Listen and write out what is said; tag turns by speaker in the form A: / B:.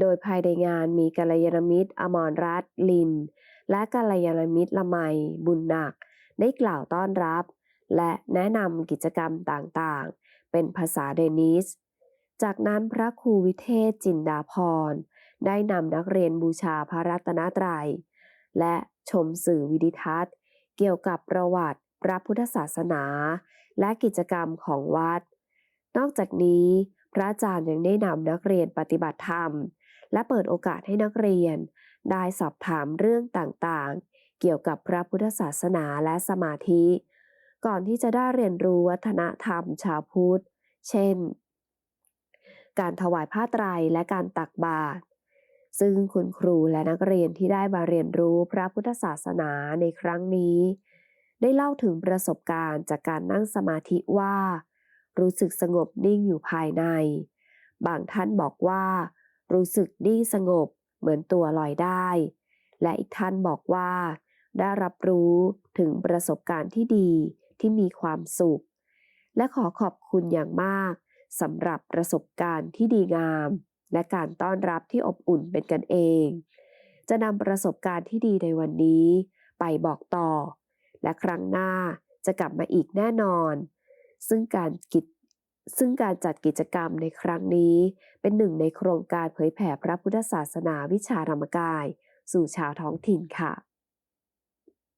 A: โดยภายในงานมีกัลยาณมิตร อมรรัตน์ลิน และกัลยาณมิตรละไมบุญหนัก ได้กล่าวต้อนรับ และแนะนำกิจกรรมต่างๆ เป็นภาษาเดนิส จากนั้นพระครูวิเทศจินดาพร ได้นำนักเรียนบูชาพระรัตนตรัย และชมสื่อวิดิทัศน์ เกี่ยวกับประวัติพระพุทธศาสนา และกิจกรรมของวัด นอกจากนี้ พระอาจารย์ยังได้นำนักเรียนปฏิบัติธรรม และเปิดโอกาสให้นักเรียน ได้สอบถามเรื่องต่างๆ เกี่ยวกับพระพุทธศาสนาและสมาธิ ก่อนที่จะได้เรียนรู้วัฒนธรรมชาวพุทธ เช่น การถวายผ้าไตรและการตักบาตรซึ่งคุณครูและนักเรียนที่ได้มาเรียนรู้พระพุทธศาสนาในครั้งนี้ ได้เล่าถึงประสบการณ์จากการนั่งสมาธิว่า รู้สึกสงบนิ่งอยู่ภายใน บางท่านบอกว่า รู้สึกนิ่งสงบเหมือนตัวลอยได้ และอีกท่านบอกว่า ได้รับรู้ถึงประสบการณ์ที่ดีที่มีความสุข และขอขอบคุณอย่างมากสำหรับประสบการณ์ที่ดีงาม และการต้อนรับที่อบอุ่นเป็นกันเอง จะนำประสบการณ์ที่ดีในวันนี้ ไปบอกต่อ และครั้งหน้าจะกลับมาอีกแน่นอน ซึ่งการกิจ ซึ่งการจัดกิจกรรมในครั้งนี้ เป็นหนึ่งในโครงการเผยแผ่พระพุทธศาสนาวิชาธรรมกาย สู่ชาวท้องถิ่นค่ะ